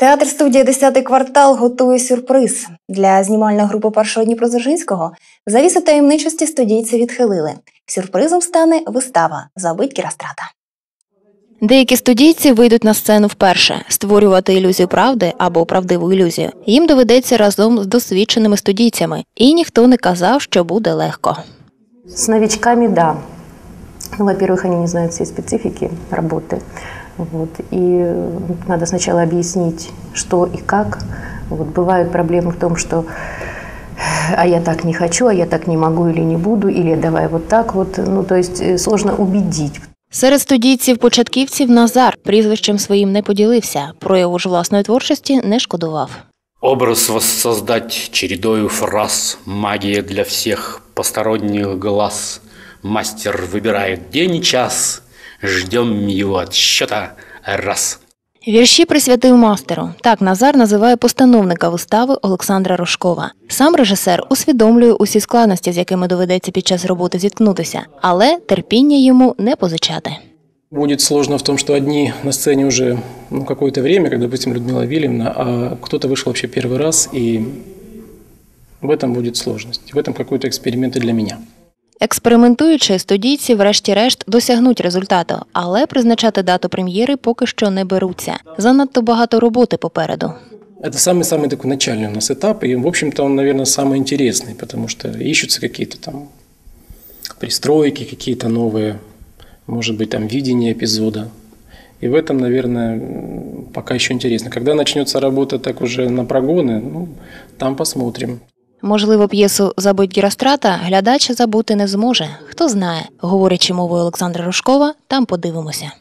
Театр студія «Десятий квартал готує сюрприз. Для знімальної групи першого Дніпродзержинського завісу таємничості студійці відхилили. Сюрпризом стане вистава Забить Кірастрата. Деякі студійці вийдуть на сцену вперше. Створювати ілюзію правди або правдиву ілюзію їм доведеться разом з досвідченими студійцями, і ніхто не казав, що буде легко. С новичками, да. Ну, во-первых, они не знают всей специфики работы. Вот. И э, надо сначала объяснить, что и как. Вот. Бывают проблемы в том, что а я так не хочу, а я так не могу или не буду, или давай вот так вот. Ну, то есть э, сложно убедить. Серед студійців-початківців Назар прізвищем своїм не поділився, прояву ж власної творчості не шкодував. Образ воссоздать чередою фраз, магия для всех посторонних глаз. Мастер выбирает день и час, ждем его отсчета раз. Вірші присвятив мастеру. Так Назар називає постановника вистави Олександра Рожкова. Сам режисер усвідомлює усі складності, з якими доведеться під час роботи зіткнутися, але терпіння йому не позичати. Будет сложно в том, что одни на сцене уже ну, какое-то время, как, допустим, Людмила Вильямовна, а кто-то вышел вообще первый раз, и в этом будет сложность. В этом какой-то эксперимент и для меня. Експериментуючи, студійці, врешті-решт, досягнуть результату, але призначати дату прем'єри поки що не беруться. Занадто багато роботи попереду. Это самый-самый такой начальный у нас этап, и, в общем-то, он, наверное, самый интересный, потому что ищутся какие-то там пристройки, какие-то новые, может быть, там видение эпизода. И в этом, наверное, м, пока еще интересно. Когда начнется работа так уже на прогоны, ну, там посмотрим. Можливо, п'єсу Забить Гірострата глядач забути не зможе. Хто знає, говорячи мовою Олександра Рожкова, там подивимося.